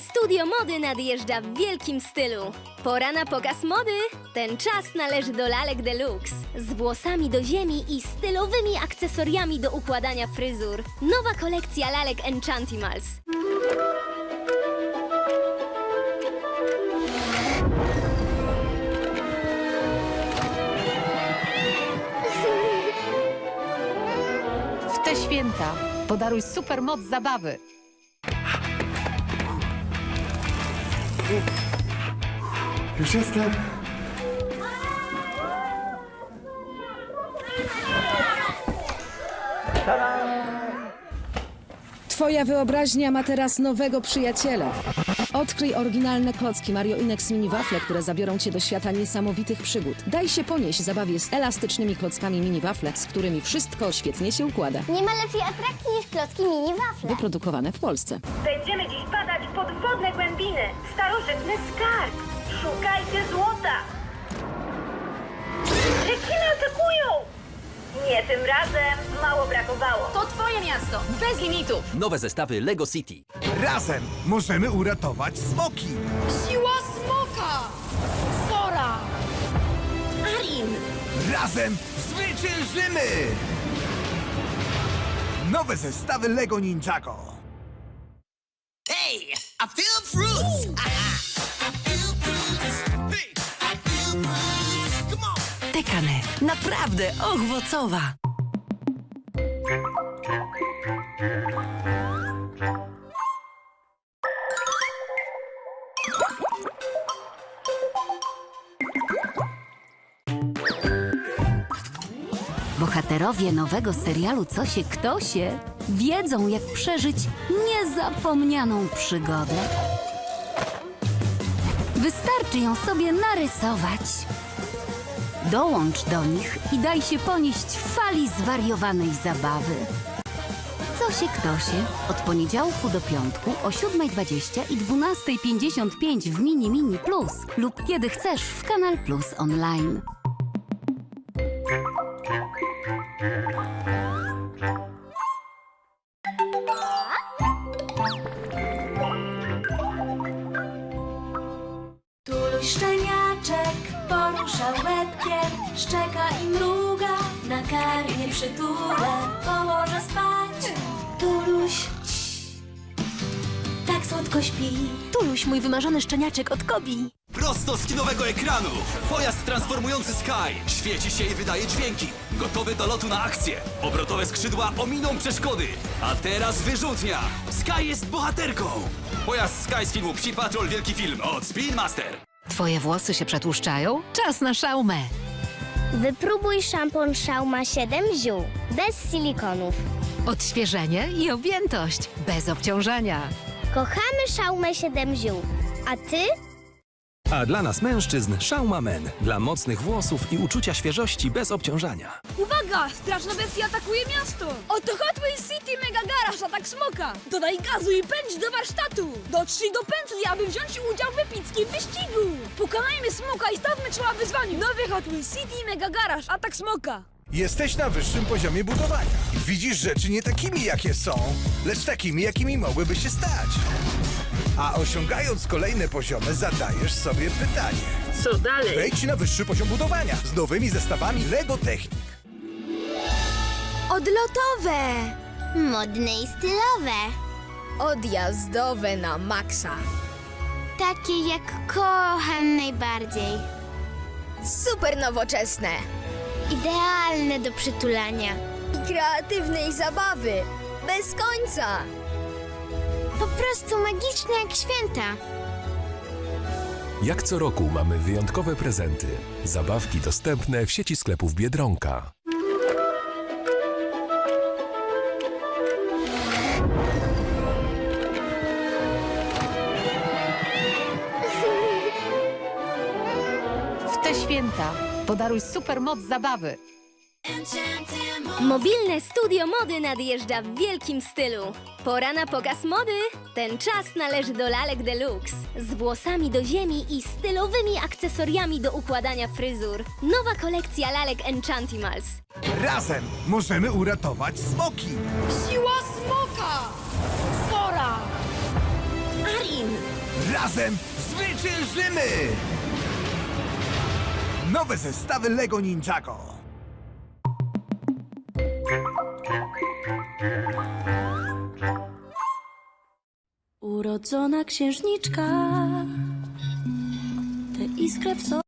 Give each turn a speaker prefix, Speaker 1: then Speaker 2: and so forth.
Speaker 1: Studio mody nadjeżdża w wielkim stylu. Pora na pokaz mody. Ten czas należy do lalek deluxe. Z włosami do ziemi i stylowymi akcesoriami do układania fryzur. Nowa kolekcja lalek Enchantimals.
Speaker 2: W te święta podaruj super moc zabawy.
Speaker 3: Już jestem.
Speaker 4: Twoja wyobraźnia ma teraz nowego przyjaciela. Odkryj oryginalne klocki Mario Inex Mini Wafle, które zabiorą cię do świata niesamowitych przygód. Daj się ponieść zabawie z elastycznymi klockami Mini Wafle, z którymi wszystko świetnie się układa.
Speaker 5: Nie ma lepszej atrakcji niż klocki mini wafle.
Speaker 4: Wyprodukowane w Polsce.
Speaker 6: Będziemy dziś głębiny, starożytny skarb. Szukajcie złota. Rekiny atakują! Nie tym razem, mało brakowało.
Speaker 2: To twoje miasto, bez limitów.
Speaker 7: Nowe zestawy Lego City.
Speaker 3: Razem możemy uratować smoki.
Speaker 2: Siła smoka! Sora!
Speaker 3: Razem zwyciężymy! Nowe zestawy Lego Ninjago.
Speaker 8: I feel fruits. I feel.
Speaker 9: Tekane, naprawdę owocowa.
Speaker 10: Bohaterowie nowego serialu Co się kto się wiedzą, jak przeżyć niezapomnianą przygodę. Wystarczy ją sobie narysować. Dołącz do nich i daj się ponieść fali zwariowanej zabawy. Co się kto się od poniedziałku do piątku o 7.20 i 12.55 w Mini Mini Plus lub kiedy chcesz w Kanal Plus Online.
Speaker 11: Szczeniaczek porusza łebkiem, szczeka i mruga, na karmie przytulę, położę spać. Tuluś, tak słodko śpi.
Speaker 9: Tuluś, mój wymarzony szczeniaczek od Kobi.
Speaker 7: Prosto z kinowego ekranu! Pojazd transformujący Sky świeci się i wydaje dźwięki. Gotowy do lotu na akcję. Obrotowe skrzydła ominą przeszkody. A teraz wyrzutnia. Sky jest bohaterką. Pojazd Sky z filmu Psi Patrol Wielki Film od Spin Master.
Speaker 2: Twoje włosy się przetłuszczają? Czas na szaumę.
Speaker 5: Wypróbuj szampon Szauma 7 ziół, bez silikonów.
Speaker 2: Odświeżenie i objętość, bez obciążania.
Speaker 5: Kochamy Szaumę 7 ziół. A ty?
Speaker 12: A dla nas mężczyzn Shauma Men. Dla mocnych włosów i uczucia świeżości bez obciążania.
Speaker 11: Uwaga! Straszna bestia atakuje miasto! Oto Hot Wheels City Mega Garage Atak Smoka! Dodaj gazu i pędź do warsztatu! Dotrzyj do pętli, aby wziąć udział w epickim wyścigu! Pokonajmy Smoka i stawmy czoła wyzwaniu! Nowy Hot Wheels City Mega Garage Atak Smoka!
Speaker 3: Jesteś na wyższym poziomie budowania. Widzisz rzeczy nie takimi, jakie są, lecz takimi, jakimi mogłyby się stać. A osiągając kolejne poziomy, zadajesz sobie pytanie.
Speaker 6: Co dalej?
Speaker 3: Wejdź na wyższy poziom budowania z nowymi zestawami Lego Technik.
Speaker 1: Odlotowe!
Speaker 5: Modne i stylowe.
Speaker 1: Odjazdowe na maksa.
Speaker 5: Takie jak kocham najbardziej.
Speaker 1: Super nowoczesne.
Speaker 5: Idealne do przytulania.
Speaker 1: I kreatywnej zabawy. Bez końca.
Speaker 5: Po prostu magiczne jak święta.
Speaker 12: Jak co roku mamy wyjątkowe prezenty. Zabawki dostępne w sieci sklepów Biedronka.
Speaker 2: W te święta podaruj super moc zabawy.
Speaker 1: Mobilne studio mody nadjeżdża w wielkim stylu. Pora na pokaz mody. Ten czas należy do lalek deluxe. Z włosami do ziemi i stylowymi akcesoriami do układania fryzur. Nowa kolekcja lalek Enchantimals.
Speaker 3: Razem możemy uratować smoki.
Speaker 11: Siła Smoka! Sora!
Speaker 9: Arin,
Speaker 3: Razem zwyciężymy! Nowe zestawy Lego Ninjago.
Speaker 13: Urodzona księżniczka, tę iskrę w sobie.